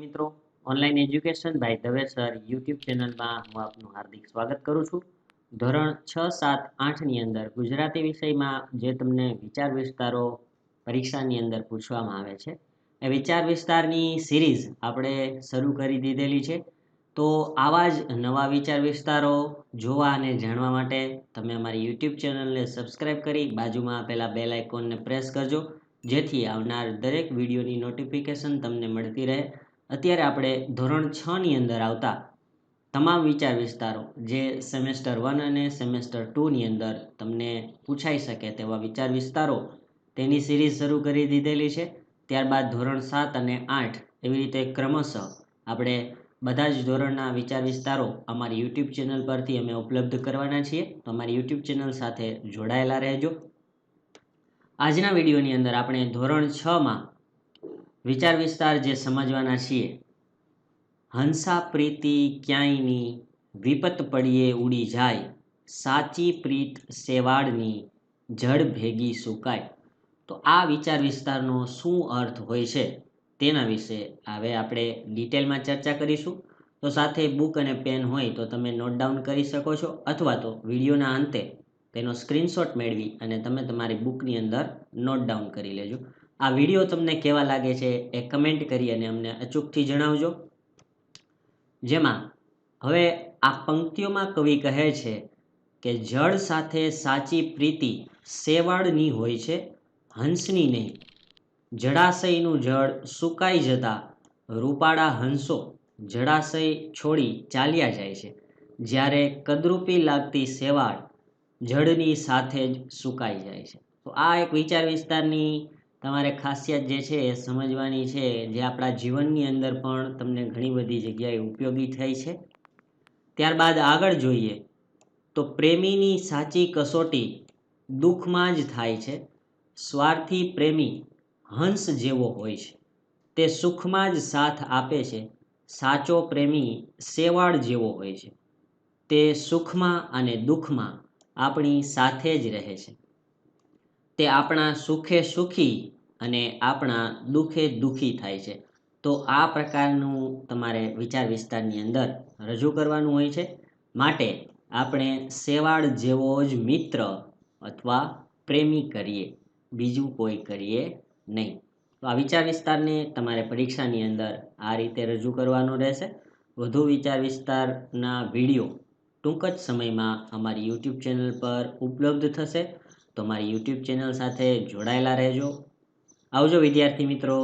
મિત્રો online education by Dave sir YouTube ચેનલમાં હું આપનું હાર્દિક સ્વાગત કરું છું. ધોરણ છ, સાત આઠની અંદર ગુજરાતી વિષયમાં જે તમને વિચાર વિસ્તારો પરીક્ષાની અંદર પૂછવામાં આવે છે, એ વિચાર વિસ્તારની સિરીઝ આપણે શરૂ કરી દીધેલી છે. તો આવા જ નવા વિચાર વિસ્તારો જોવા અને જાણવા માટે તમે અમારી યુટ્યુબ ચેનલને સબસ્ક્રાઈબ કરી બાજુમાં આપેલા બેલ આઇકોનને પ્રેસ કરજો, જેથી આવનાર દરેક વિડીયોની નોટિફિકેશન તમને મળતી રહે. અત્યારે આપણે ધોરણ છ ની અંદર આવતા તમામ વિચાર વિસ્તારો જે સેમેસ્ટર વન અને સેમેસ્ટર ટુની અંદર તમને પૂછાઈ શકે તેવા વિચાર વિસ્તારો તેની સિરીઝ શરૂ કરી દીધેલી છે. ત્યારબાદ ધોરણ સાત અને આઠ એવી રીતે ક્રમશઃ આપણે બધા જ ધોરણના વિચાર વિસ્તારો અમારી યુટ્યુબ ચેનલ પરથી અમે ઉપલબ્ધ કરવાના છીએ. તો અમારી યુટ્યુબ ચેનલ સાથે જોડાયેલા રહેજો. આજના વિડીયોની અંદર આપણે ધોરણ છમાં વિચાર વિસ્તાર જે સમજવાના છીએ. હંસા પ્રીતિ ક્યાંયની વિપત પડીએ ઉડી જાય. સાચી પ્રીત સેવાળની જળ ભેગી સુકાય. તો આ વિચાર વિસ્તારનો શું અર્થ હોય છે તેના વિશે હવે આપણે ડિટેલમાં ચર્ચા કરીશું. તો સાથે બુક અને પેન હોય તો તમે નોટ ડાઉન કરી શકો છો અથવા તો વિડીયોના અંતે તેનો સ્ક્રીનશોટ મેળવી અને તમે તમારી બુકની અંદર નોટ ડાઉન કરી લેજો. આ વીડિયો તમને કેવા લાગે છે એ કમેન્ટ કરી અને અમને અચૂકથી જણાવજો. જેમાં હવે આ પંક્તિઓમાં કવિ કહે છે કે જળ સાથે સાચી પ્રીતિ સેવાળની હોય છે, હંસની નહીં. જળાશયનું જળ સુકાઈ જતા રૂપાળા હંસો જળાશય છોડી ચાલ્યા જાય છે. જ્યારે કદરૂપી લાગતી સેવાળ જળની સાથે જ સુકાઈ જાય છે. તો આ એક વિચાર વિસ્તારની તમારે ખાસિયત જે છે એ સમજવાની છે જે આપણા જીવનની અંદર પણ તમને ઘણી બધી જગ્યાએ ઉપયોગી થઈ છે. ત્યારબાદ આગળ જોઈએ તો પ્રેમીની સાચી કસોટી દુઃખમાં જ થાય છે. સ્વાર્થી પ્રેમી હંસ જેવો હોય છે. તે સુખમાં જ સાથ આપે છે. સાચો પ્રેમી સેવાળ જેવો હોય છે. તે સુખમાં અને દુઃખમાં આપણી સાથે જ રહે છે. તે આપણા સુખે સુખી અને આપણા દુઃખે દુઃખી થાય છે. તો આ પ્રકારનું તમારે વિચાર વિસ્તારની અંદર રજૂ કરવાનું હોય છે. માટે આપણે સેવાળ જેવો જ મિત્ર અથવા પ્રેમી કરીએ, બીજું કોઈ કરીએ નહીં. તો આ વિચાર વિસ્તારને તમારે પરીક્ષાની અંદર આ રીતે રજૂ કરવાનો રહેશે. વધુ વિચાર વિસ્તારના વીડિયો ટૂંક જ સમયમાં અમારી યુટ્યુબ ચેનલ પર ઉપલબ્ધ થશે. તો મારી યુટ્યુબ ચેનલ સાથે જોડાયેલા રહેજો. આવજો વિદ્યાર્થી મિત્રો.